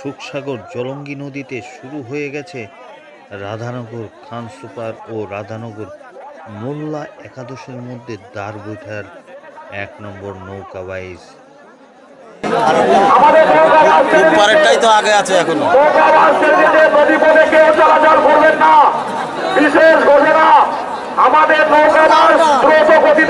সুখসাগর জলঙ্গি নদীতে শুরু হয়ে গেছে রাধানগর খান সুপার ও রাধানগর মোল্লা একাদশের মধ্যে দাঁড় বৈঠার এক নম্বর নৌকা পরেরটাই তো আগে আছে এখন। নদী পথে কেউ চলাচল করবেন না বিশেষ ঘোষণা আমাদের নৌকা দ্রুত গতিতে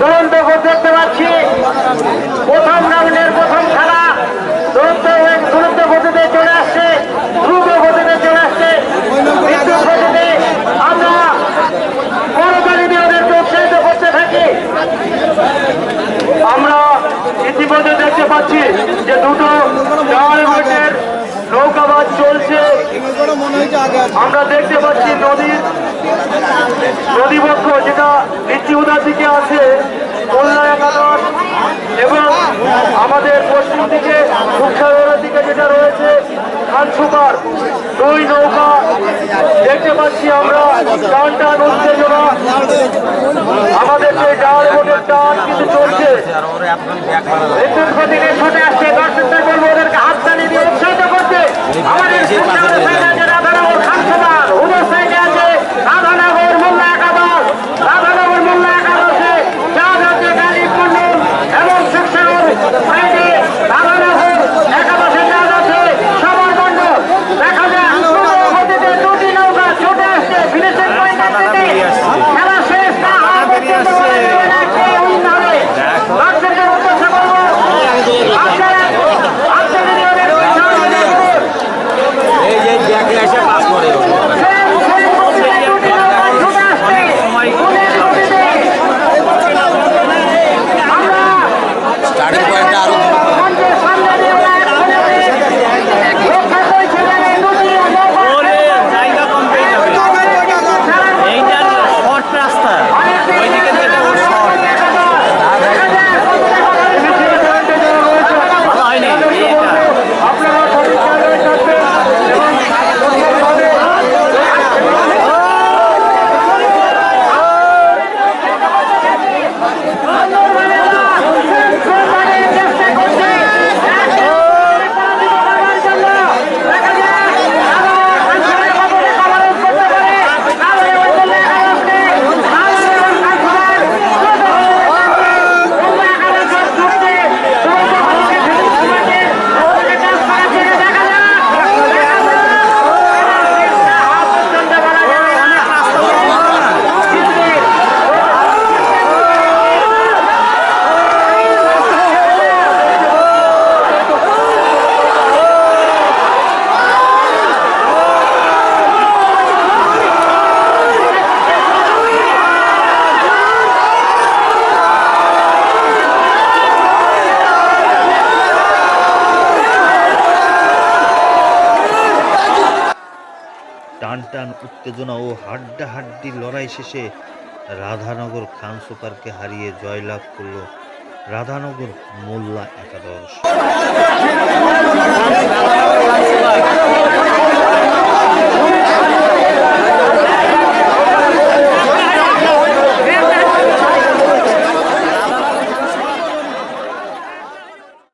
দুরন্ত দেখতে পাচ্ছি। প্রথম রাউন্ডের প্রথম খেলা। দূরত্ব দূরত্ব গতিতে চলে আসছে দ্রুত গতিতে চলে আসছে। বিদ্যুৎ গতিতে আমরা ওদেরকে উৎসাহিত করতে থাকি। আমরা ইতিমধ্যে দেখতে পাচ্ছি যে দুটো ডালবোটের নৌকাবাজ চলছে। আমরা দেখতে পাচ্ছি নদীর নদীবক্ষ যেটা নিচুদার দিকে আছে আমাদের পশ্চিম দিকে যেটা রয়েছে খান খানসুপার দুই নৌকা। দেখতে পাচ্ছি আমরা টান টান উত্তেজনা আমাদের যে ডাল বোটের টান কিন্তু চলছে। টান টান উত্তেজনা ও হাড্ডাহাড্ডি লড়াই শেষে রাধানগর খান সুপারকে হারিয়ে জয়লাভ করল রাধানগর মোল্লা একাদশ।